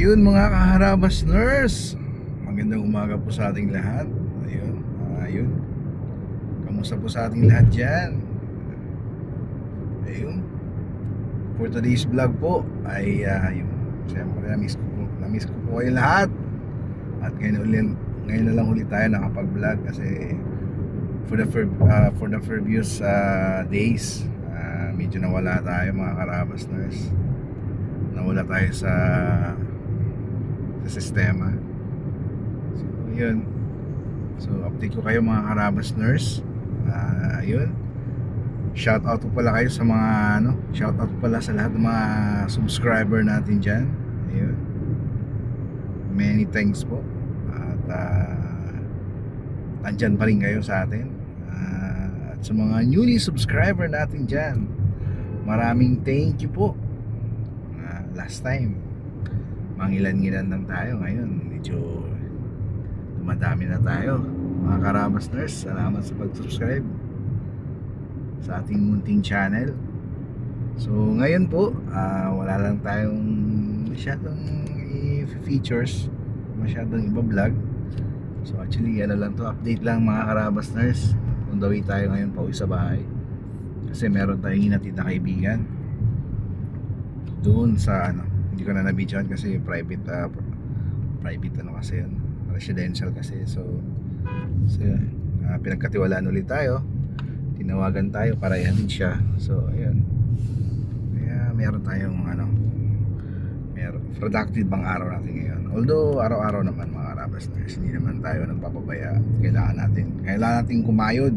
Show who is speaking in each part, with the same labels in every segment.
Speaker 1: mga kaharabas nurse. Magandang umaga po sa ating lahat. Ayun, ayun. Kamusta po sa ating lahat dyan? Ayun. For today's vlog po ay uh, yun. Siyempre, na-miss ko po, na-miss ko po kayo lahat. At ngayon, ulit, ngayon na lang ulit tayo nakapag-vlog kasi for the for, uh, for the previous uh, days uh, medyo nawala tayo mga karabas nurse nawala tayo sa sa sistema. So yun so update ko kayo mga karabas nurse. Uh, yun shout out po pala kayo sa mga ano shout out pala sa lahat ng mga subscriber natin dyan. Ayun. Many thanks po. At uh, nandyan pa rin kayo sa atin. Ah, at sa mga newly subscriber natin dyan maraming thank you po. Ah, last time mangilan-ngilan lang tayo ngayon. Medyo dumadami na tayo. Mga karabas nurse salamat sa pag-subscribe sa ating munting channel. So ngayon po ah, wala lang tayong masyadong i-features masyadong iba-vlog. So actually ano lang to update lang mga karabas nurse the way tayo ngayon pauwi sa bahay. Kasi meron tayong hinatid na kaibigan doon sa ano hindi ko na nabidyohan kasi private ah, private ano kasi yun. Residential kasi. So so yun, ah, pinagkatiwalaan ulit tayo. Tinawagan tayo para ihatid siya. So ayun. Kaya meron tayong ano meron productive bang araw natin ngayon. Although araw-araw naman mga Arabas nurse hindi naman tayo nagpapabaya. Kailangan natin kailangan natin kumayod.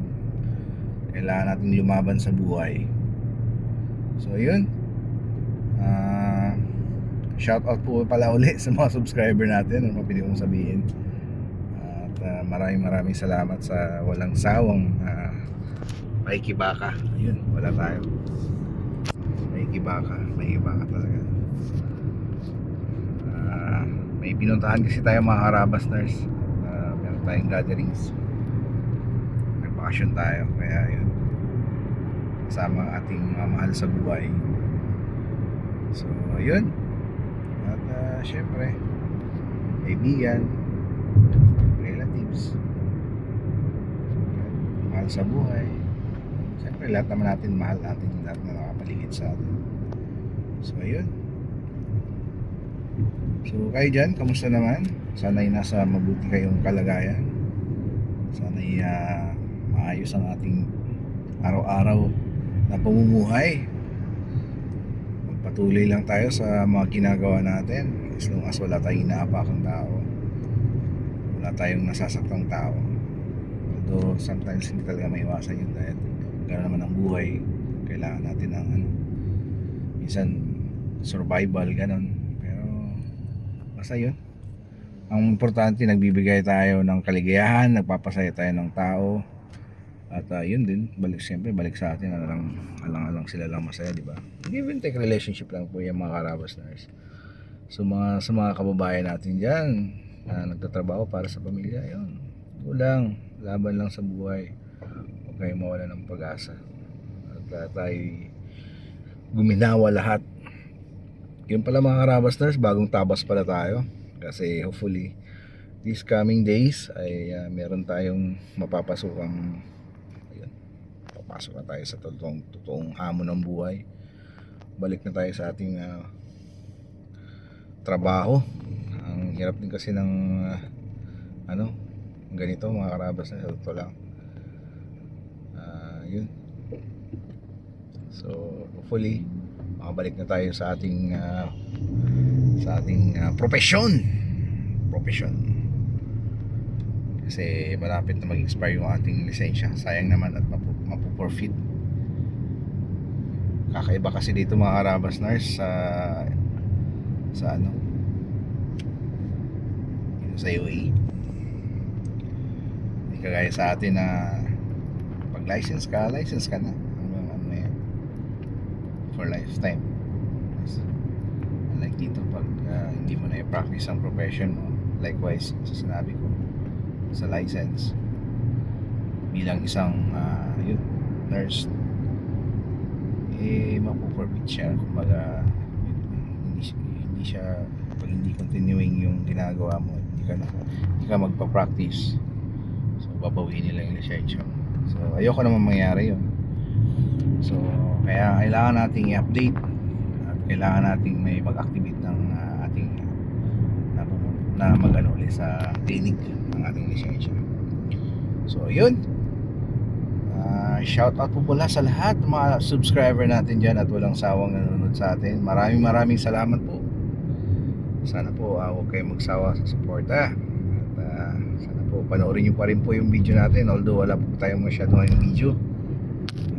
Speaker 1: Kailangan natin lumaban sa buhay. So yun. Ah, shout out po pala uli sa mga subscriber natin ano mapili kong sabihin. At ah, maraming maraming salamat sa walang sawang uh, paikibaka. Ayun wala tayo. Paikibaka paikibaka talaga. Ah, may pinuntahan kasi tayo mga Harabas nurse. Uh, meron tayong gatherings. Nagbakasyon tayo kaya yun. Kasama ating mga mahal sa buhay. So, yun. At uh, syempre, kaibigan, relatives, mahal sa buhay. Syempre, lahat naman natin mahal natin lahat na nakapaligid sa atin. So, ayun. So, kayo dyan, kamusta naman? Sana'y nasa mabuti kayong kalagayan. Sana'y uh, maayos ang ating araw-araw na pamumuhay patuloy lang tayo sa mga ginagawa natin. As long as wala tayong inaapakang tao. Wala tayong nasasaktang tao. Although sometimes hindi talaga maiwasan yun dahil gano'n naman ang buhay. Kailangan natin ng ano minsan survival ganon. Pero basta yun. Ang importante nagbibigay tayo ng kaligayahan nagpapasaya tayo ng tao at uh, yun din, balik siyempre, balik sa atin, alang, alang, alang sila lang masaya, di ba? Give and take relationship lang po yung mga karabas nurse. So mga, sa mga kababayan natin dyan, na nagtatrabaho para sa pamilya, yun. Ulang, laban lang sa buhay. Huwag kayong mawala ng pag-asa. At uh, tayo guminawa lahat. Yun pala mga karabas nurse, bagong tabas pala tayo. Kasi hopefully, these coming days ay uh, meron tayong mapapasukang pasok na tayo sa totoong, totoong hamon ng buhay. Balik na tayo sa ating uh, trabaho. Ang hirap din kasi ng uh, ano ganito mga karabas na sa totoo lang. Uh, yun. So hopefully makabalik na tayo sa ating uh, sa ating uh, profesyon profession kasi malapit na mag-expire yung ating lisensya. Sayang naman at mapu mapuporfit. Kakaiba kasi dito mga Arabas nurse sa sa ano? Dito sa UAE hindi kagaya sa atin na pag license ka license ka na. Hanggang ano yan. For lifetime. Unlike dito pag uh, hindi mo na i-practice ang profession mo likewise sa sinabi ko sa license bilang isang uh, yun, nurse eh mapupermit siya kumbaga hindi, hindi siya pag hindi continuing yung ginagawa mo, hindi ka, na, hindi ka magpa-practice. So, babawiin nila yung lisensya mo. So, ayoko naman mangyari yun. So, kaya kailangan nating i-update at kailangan nating may mag-activate ng ah, ating na, na mag-ano ulit sa clinic ng ating lisensya. So, yun. Ah, shout out po pala sa lahat ng mga subscriber natin dyan at walang sawang nanonood sa atin. Maraming maraming salamat po. Sana po ah, huwag kayong magsawa sa suporta. At ah, sana po panoorin nyo pa rin po yung video natin although wala po tayong masyado ngayong video.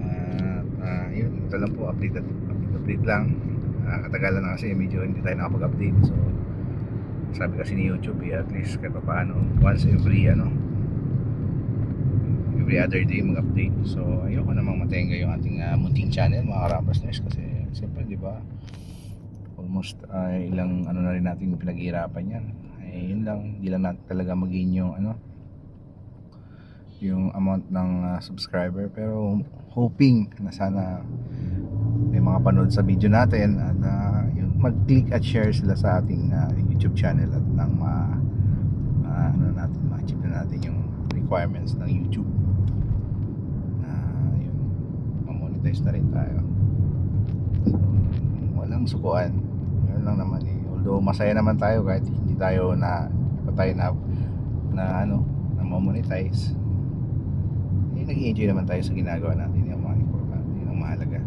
Speaker 1: At ah, yun, ito lang po update update, update lang. Ah, katagalan na kasi medyo hindi tayo nakapag-update. So sabi kasi ni YouTube eh, at least kahit pa paano once every ano every other day mag-update. So, ayoko namang matenga yung ating uh, munting channel, mga Karambasners, kasi siyempre, di ba, almost uh, ilang ano na rin natin pinaghihirapan yan. Eh, yun lang, hindi lang natin talaga maging yung ano, yung amount ng uh, subscriber, pero hoping na sana may mga panood sa video natin at uh, mag-click at share sila sa ating uh, YouTube channel at nang ma, ma ano natin, ma-achieve na natin yung requirements ng YouTube. Na yun ma-monetize na rin tayo. So, walang sukuan. Yun lang naman eh. Although masaya naman tayo kahit hindi tayo na pa tayo na na ano na ma-monetize. Eh, nag-enjoy naman tayo sa ginagawa natin yung mga importante yun ang mahalaga.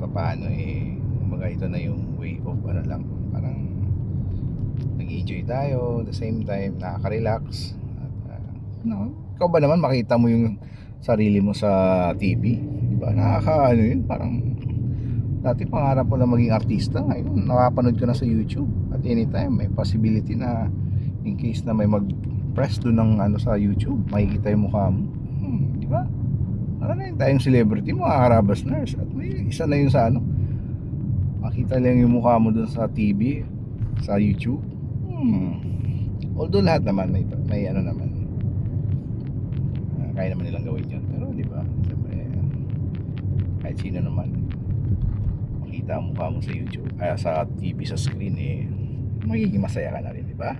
Speaker 1: Pa paano eh kumbaga ito na yung way of ano lang. Parang nag-enjoy tayo the same time nakaka-relax. At uh, no, ikaw ba naman makita mo yung sarili mo sa TV di ba? Nakaka ano yun parang dati pangarap ko na maging artista ngayon nakapanood ko na sa YouTube. At anytime may possibility na in case na may mag press doon ng ano sa YouTube makikita yung mukha mo. Hmm, di ba? Para na yun tayong celebrity mga karabas nurse. At may isa na yun sa ano makita lang yung mukha mo doon sa TV sa YouTube? Hmm. although lahat naman may, may ano naman. Ah, kaya naman nilang gawin yun. Pero di ba? Siyempre kahit sino naman. Makita ang mukha mo sa YouTube ay sa TV sa screen eh magiging masaya ka na rin di ba?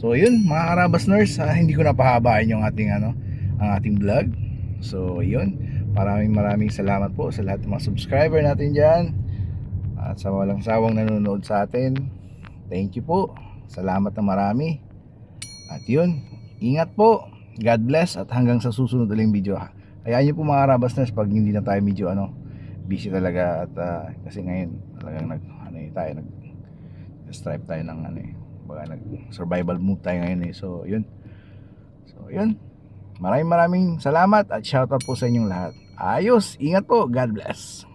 Speaker 1: So yun mga karabas nurse ah, hindi ko napahabain yung ating ano ang ating vlog. So yun. Maraming maraming salamat po sa lahat ng mga subscriber natin dyan at sa walang sawang nanonood sa atin thank you po. Salamat na marami. At yun ingat po. God bless at hanggang sa susunod uling video. Ha. Hayaan niyo po mga Rabasners pag hindi na tayo medyo ano busy talaga at ah, kasi ngayon talagang nag ano eh, tayo nag strive tayo ng ano eh baga nag survival mode tayo ngayon eh. So yun. So yun. Maraming maraming salamat at shoutout po sa inyong lahat. Ayos! Ingat po! God bless